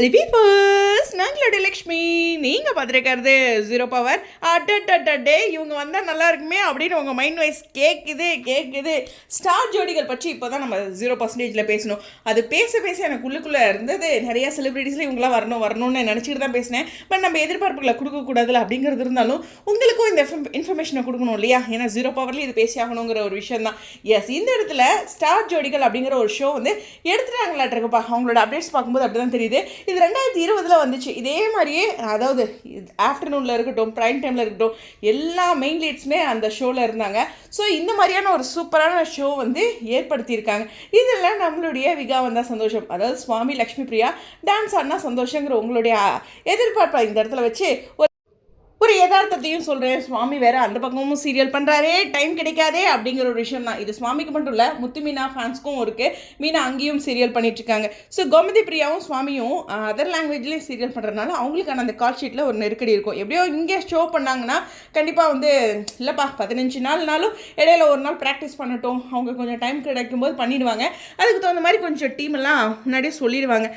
ரிபீபர்ஸ் நாங்களோட லக்ஷ்மி. நீங்கள் பார்த்துருக்கிறது zero power அட்டே இவங்க வந்தால் நல்லா இருக்குமே அப்படின்னு உங்கள் மைண்ட் வைஸ் கேட்குது கேட்குது ஸ்டார் ஜோடிகள் பற்றி இப்போ தான் நம்ம ஜீரோ பர்சன்டேஜில் பேசணும். அது பேச பேச எனக்கு உள்ளுக்குள்ளே இருந்தது. நிறையா செலிப்ரிட்டிஸில் இவங்களாம் வரணும் வரணும்னு நினச்சிட்டு தான் பேசினேன். பட் நம்ம எதிர்பார்ப்புகளை கொடுக்கக்கூடாதுல அப்படிங்கிறது இருந்தாலும் உங்களுக்கும் இந்த இன்ஃபர்மேஷனை கொடுக்கணும் இல்லையா? ஏன்னா ஜீரோ பவர்லேயும் இது பேசி ஆகணுங்கிற ஒரு விஷயம் தான். எஸ் இந்த இடத்துல ஸ்டார் ஜோடிகள் அப்படிங்கிற ஒரு ஷோ வந்து எடுத்துட்டாங்களாட்டிருக்குப்பா. அவங்களோட அப்டேட்ஸ் பார்க்கும்போது அப்படி தான் தெரியுது. இது ரெண்டாயிரத்தி இருபதில் வந்துச்சு. இதே மாதிரியே அதாவது ஆஃப்டர்நூனில் இருக்கட்டும் ப்ரைம் டைமில் இருக்கட்டும் எல்லா மெயின் லீட்ஸுமே அந்த ஷோவில் இருந்தாங்க. ஸோ இந்த மாதிரியான ஒரு சூப்பரான ஷோ வந்து ஏற்படுத்தியிருக்காங்க. இதெல்லாம் நம்மளுடைய விகாவன் தான் சந்தோஷம். அதாவது சுவாமி லக்ஷ்மி பிரியா டான்ஸ் ஆடினா சந்தோஷங்கிற உங்களுடைய எதிர்பார்ப்பை இந்த இடத்துல வச்சு ஒரு ஒரு யதார்த்தத்தையும் சொல்கிறேன் சுவாமி வேற அந்த பக்கமும் சீரியல் பண்ணுறாரே டைம் கிடைக்காதே அப்படிங்கிற ஒரு விஷயம் தான். இது சுவாமிக்கு மட்டும் இல்லை முத்து மீனா ஃபேன்ஸ்க்கும் இருக்குது மீனா அங்கேயும் சீரியல் பண்ணிட்டுருக்காங்க ஸோ கோமதி பிரியாவும் சுவாமியும் அதர் லாங்குவேஜ்லேயும் சீரியல் பண்ணுறதுனால அவங்களுக்கான அந்த கால் ஷீட்டில் ஒரு நெருக்கடி இருக்கும். எப்படியோ இங்கே ஷோ பண்ணாங்கன்னா கண்டிப்பாக வந்து இல்லைப்பா பதினஞ்சு நாள்னாலும் இடையில ஒரு நாள் ப்ராக்டிஸ் பண்ணட்டும். அவங்க கொஞ்சம் டைம் கிடைக்கும்போது பண்ணிடுவாங்க. அதுக்கு தகுந்த மாதிரி கொஞ்சம் டீம் எல்லாம் முன்னாடியே சொல்லிடுவாங்க.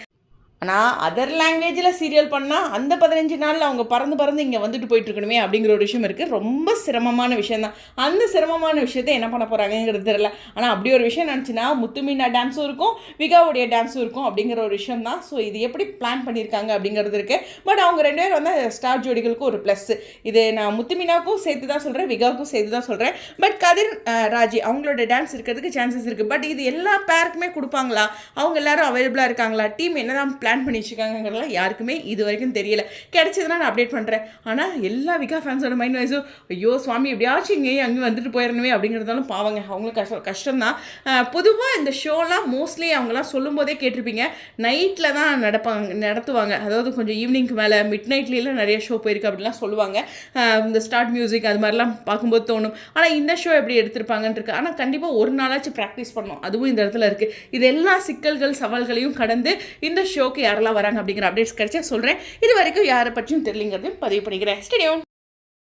ஆனால் அதர் லாங்குவேஜில் சீரியல் பண்ணால் அந்த பதினஞ்சு நாளில் அவங்க பறந்து பறந்து இங்கே வந்துட்டு போயிட்டு இருக்கணுமே அப்படிங்கிற ஒரு விஷயம் இருக்குது ரொம்ப சிரமமான விஷயம் தான் அந்த சிரமமான விஷயத்தை என்ன பண்ண போகிறாங்கங்கிறது தெரியல. ஆனால் அப்படி ஒரு விஷயம் நினச்சின்னா முத்துமீனா டான்ஸும் இருக்கும் விகாவுடைய டான்ஸும் இருக்கும் அப்படிங்கிற ஒரு விஷயம் தான் ஸோ இது எப்படி பிளான் பண்ணியிருக்காங்க அப்படிங்கிறது இருக்குது பட் அவங்க ரெண்டு பேரும் வந்து ஸ்டார் ஜோடிகளுக்கும் ஒரு ப்ளஸ் இது நான் முத்துமீனாவுக்கும் சேர்த்து தான் சொல்கிறேன் விகாவுக்கும் சேர்த்து தான் சொல்கிறேன் பட் கதிர் ராஜி அவங்களோட டான்ஸ் இருக்கிறதுக்கு சான்சஸ் இருக்குது பட் இது எல்லா பேருக்குமே கொடுப்பாங்களா? அவங்க எல்லாரும் அவைலபிளாக இருக்காங்களா? டீம் என்ன தான் பிளான் பண்ணி வச்சுருக்காங்கிறதுலாம் யாருக்குமே இது வரைக்கும் தெரியல. கிடைச்சதுன்னா நான் அப்டேட் பண்ணுறேன் ஆனால் எல்லா விகா ஃபேன்ஸோட மைண்ட் வைஸும் ஐயோ சுவாமி எப்படியாச்சும் இங்கே அங்கேயும் வந்துட்டு போயிடணுமே அப்படிங்கிறதாலும் பாவங்க. அவங்களுக்கு கஷ்டம் கஷ்டம்தான். பொதுவாக இந்த ஷோலாம் மோஸ்ட்லி அவங்களாம் சொல்லும்போதே கேட்டிருப்பீங்க. நைட்டில் தான் நடப்பாங்க நடத்துவாங்க. அதாவது கொஞ்சம் ஈவினிங்க்கு மேலே மிட் நைட்லேலாம் நிறைய ஷோ போயிருக்கு அப்படிலாம் சொல்லுவாங்க. இந்த ஸ்டார்ட் மியூசிக் அது மாதிரிலாம் பார்க்கும்போது தோணும். ஆனால் இந்த ஷோ எப்படி எடுத்திருப்பாங்கன்னு இருக்கு. ஆனால் கண்டிப்பாக ஒரு நாளாச்சும் ப்ராக்டிஸ் பண்ணணும் அதுவும் இந்த இடத்துல இருக்குது இது எல்லா சிக்கல்கள் சவால்களையும் கடந்து இந்த ஷோ ஷோக்கு யாரெல்லாம் வராங்க அப்படிங்கிற அப்டேட்ஸ் கிடைச்சா சொல்கிறேன் இது வரைக்கும் யாரை பற்றியும் தெரியலங்கிறதையும் பதிவு பண்ணிக்கிறேன். ஸ்டேடியம்